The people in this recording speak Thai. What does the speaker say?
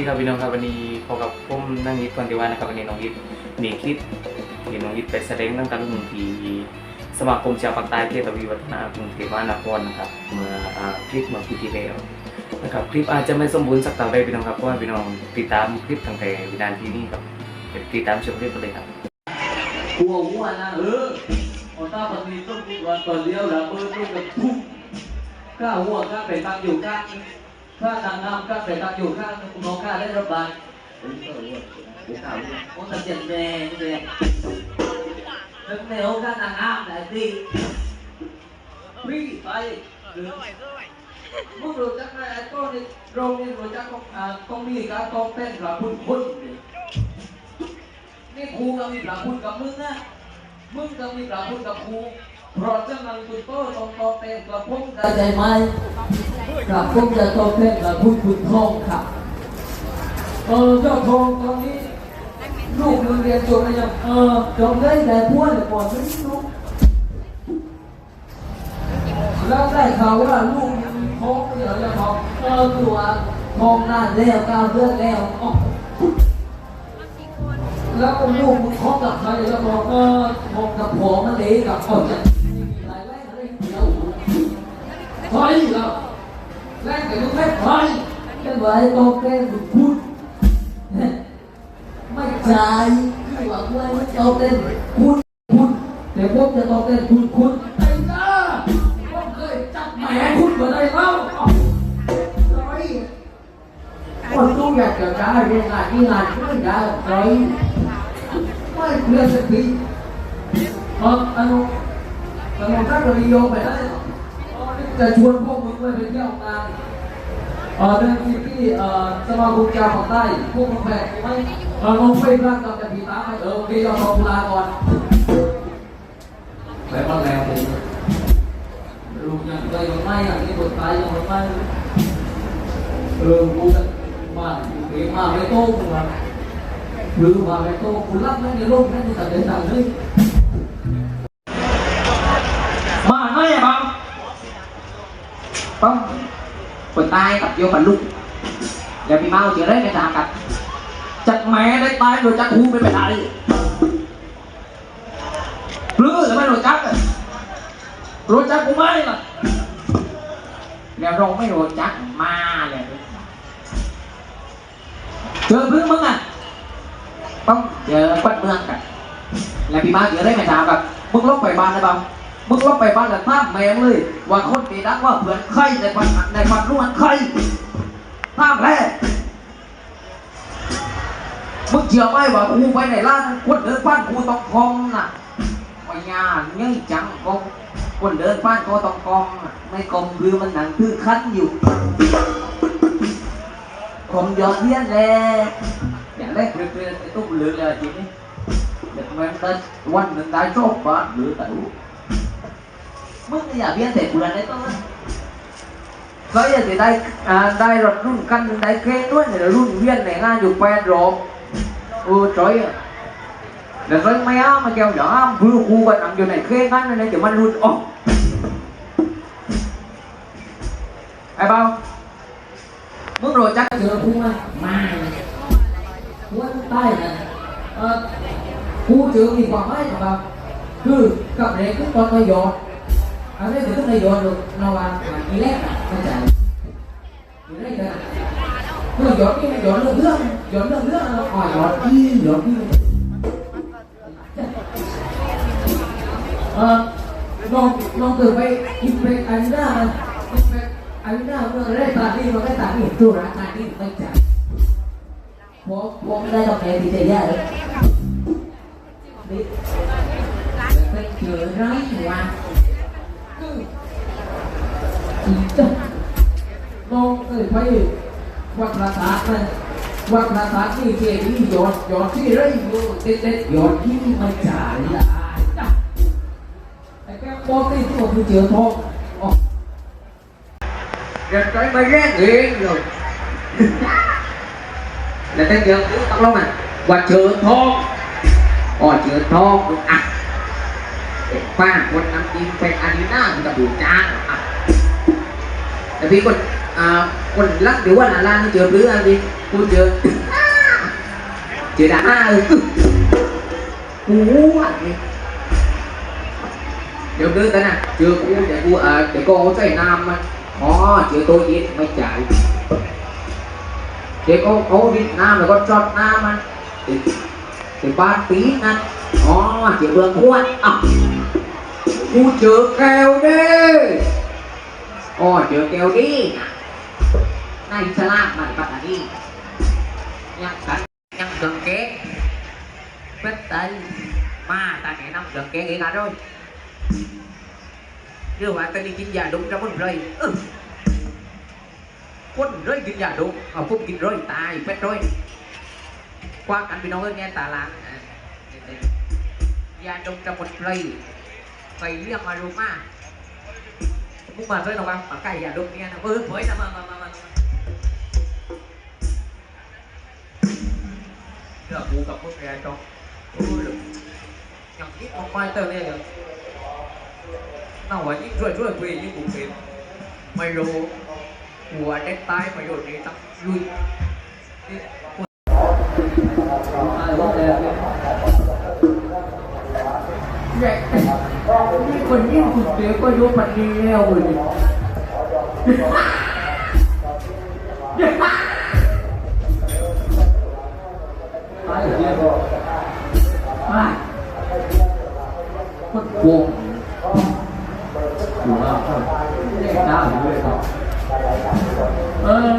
ดีครับพี่น้องครับวันนี้พบกับผมนั่งยิปคนติวานะครับวันนี้น้องยิปมีคลิปที่น้องยิปไปแสดงตั้งแต่รุ่นทีสมาคมชาวปากใต้เทศวิวัฒนากรุงเทพมหานครนะครับเมื่อคลิปเมื่อปีที่แล้วนะครับคลิปอาจจะไม่สมบูรณ์สักเท่าใดพี่น้องครับเพราะว่าพี่น้องติดตามคลิปตั้งแต่วินาทีนี้ครับติดตามชมคลิปกันเลยครับหัวหัวนะเออพอตาปนีต้องวันก่อนเลี้ยวแล้วเบอร์ต้องกับทุกข้าหัวข้าไปตั้งอยู่ข้า ข้านางงามข้าไปตั้งอยู่ข้างน้องข้าได้ระบายเออเออหัวข้าหัวโอ้แต่เจ็บแม่เลยนึกไม่เอาข้านางงามไหนดีพี่ไปหรือมึงรู้จักไหมไอ้ก้นนี่โรงนี่รู้จักต้องอ่าต้องมีการต้องเต้นกับคุณคุณนี่นี่ครูก็มีประคุณกับมึงนะมึงก็มีประคุณกับครู เพราะฉะนั้นคุณโตต้องตอบแทนกับผมเข้าใจไหมกับผมจะตอบแทนกับคุณคุณทองครับเออเจ้าทองตอนนี้ลูกมึงเรียนจบหรือยังเออจบได้แต่พวดก่อนไม่รู้แล้วได้ข่าวว่าลูกมึงท้องไม่เหรอจะทองเออตัวทองนานแล้วก้าวเลือดแล้วอ๋อแล้วลูกมึงคบกับใครแล้วบอกเออคบกับผัวมันเองกับคนเนี่ย ใครเหรอแรกแต่ลูกแรกใครแค่ไหวโตแก่บุพูดไม่ใช่ที่หวังไว้ไม่โตเต้นคุณคุณแต่พวกจะโตเต้นคุณคุณไอ้จ้าพวกเคยจับแหมคุณมาได้เล่าเอาร้อยคนตู้อยากจะได้เรียนงานที่งานไม่ได้เลยไม่เพื่อนสักทีเอออนุอนุถ้าเราโยงไปได้ จะชวนพวกมึงไปเที่ยวงานเออเดินที่ที่เอ่อสมาคมกีฬาฝั่งใต้พวกมึงแบกไหมเออลงไปร่างกับจะผีตาไปเออโอเคเราขอเวลาก่อนแล้วก็แล้วผมลูกยังเคยยังไม่อย่างนี้คนตายยังไม่เออกูจะมาเองมาไม่โต้กูมาหรือมาไม่โต้กูรับนั่นในโลกนั่นในตัดเดินทางเลย คนตายกับโยมบรรลุแล้วพี่เมาเจอได้ไม่ตางกันจัดแม่ได้ตายโดยจักกูไม่เป็นไรหรือจะไม่โดนจักอะโดนจักกูไม่ล่ะแล้วเราไม่รู้จักมาเลยเจอเพื่อนมึงอะต้องเจอปัดเมืองกันแล้วพี่มาเจอได้ไม่ตางกันมึงลบไปบ้านได้บ้าง มึงลบไปบ้านแล้วทราแมงเลย ว่าคนตีดักว่าเพื่อนใครในฝันในฝันรู้มันใครทราบแท้มึงเชื่อไหมว่ากูไปในร้านคนเดินบ้านกูต้องคอมน่ะไปงานง่ายจังก็คนเดินบ้านก็ต้องกองไม่กองคือมันหนังคือคันอยู่ผมยอดเยี่ยนเลยอย่างแรกเรื่อยๆไอ้ตุ๊กเหลือเลยทีนี้เด็กมันได้นวันหนึ่งได้โชคบ้านหรือแต่รู้ ya biasa bulan itu Giờ thì đây à, đây là run căn đây kê luôn là luôn viên này ngang được quen rồi. Ừ trời là rồi mấy á mà kêu nhỏ vừa khu và nằm điều này kê ngắn này chỉ mang luôn ồ. Ai bao? Mức rồi chắc. Chưa khu mà mà muốn tay này. Ờ, khu trường thì quả mấy mà cứ cặp này cứ toàn nó dọn ಅದೇ ಗೊತ್ತಿಲ್ಲ ಒಂದು ನಾವು ಇಲ್ಲೇ ಮಚ್ಚಾ ಇಲ್ಲೇ ಇಲ್ಲ nó giọt cái này giọt nó nữa giọt nó nữa à? Đi giọt đi Long long từ bay impact anh impact anh ra. Đấy tạt đi, mà cái tạt đi tôi tạt đi bay chả bố bố đây đọc này thì thế ra đấy. Hãy subscribe มื่อหยอดนี่หยอดเรื่องเรื่องหยอดเรื่องเรื่องเราอ่อยหยอดที่หยอดที่เออลองลองตื่นไปอินไปอันด้ามันอินไปอันด้าเมื่อได้ตานี่มันได้ตานี่ตัวรักตานี่ไม่จ่าย ผมผมได้ดอกแคร์ดีใจแย่เลยนี่ไปเจอร้ายว่ะอีจ้ะน้องเอ้ยไปวัดพระธาตุเลยวัดพระธาตุนี่เกนี่หยอดหยอดที่ไรอยู่เด็ดเด็ดหยอดที่ไม่จ่ายละจ้ะไอ้แก้วบอกนี่ตัวคือเจอทองอ๋อเด็กใจไม่แย่งเองเลย là tới giờ cứ tóc lông à qua trường thôn ồ trường thôn đúng à quaคนนำทีมเป็นอา vì còn à, còn lắc biểu anh là lan chưa bữa anh đi cô chưa chưa đã. Cú anh chưa bữa tới nè, chưa cú để à, cô à để cô cái nam khó tôi biết mày chạy. Để cô cô Việt Nam là con chọn Nam anh thì thì ba tí anh khó, chưa vừa cú à. cú chưa kêu đi. Oh, dia teori. Nah, selamat pagi. Yang kan yang dengke. Betul. Mà ta kể năm dengke nghĩ là rồi. Đưa mà tên đi kinh giả đúng ra con rơi. Ừ. Con rơi kinh giả đúng. Họ cũng kinh rơi tài phết rồi. Qua cảnh bị nói nghe ta là Gia đông trong một rơi. Phải riêng mà đúng mà. மும்மாற்றம் நம்ம மக்கா ஐயா டோக்கியான ஒரு போய் mà, là phụ cập quốc gia cho. Nhầm ít một quay tờ này được nào vậy ít rồi rồi quỳ nhưng cũng phiền mày rồ, của đen tay mày đồ để tập lui. Right. คนเดียวคนเดียวก็รู้คนเดียวเลยมาเด้วยวมาใกล้ยาดมเจออเฮ้ยนะมามามามาเรื่องกูกับพวกแกจองโอ้ยอย่างนี้มันไม่เติมเนี่ยน่าว่ายิ่งช่วยช่วยคุยยิ่งบุกเองไม่รู้หัวเด็กตายประโยชน์นี้ต้องลุยนี่คนยิ่งสุดเสียก็ยุบมันดีแล้วเลยไปเรียบร้อยไปคนโกงอยู่ว่าเลยครับเออ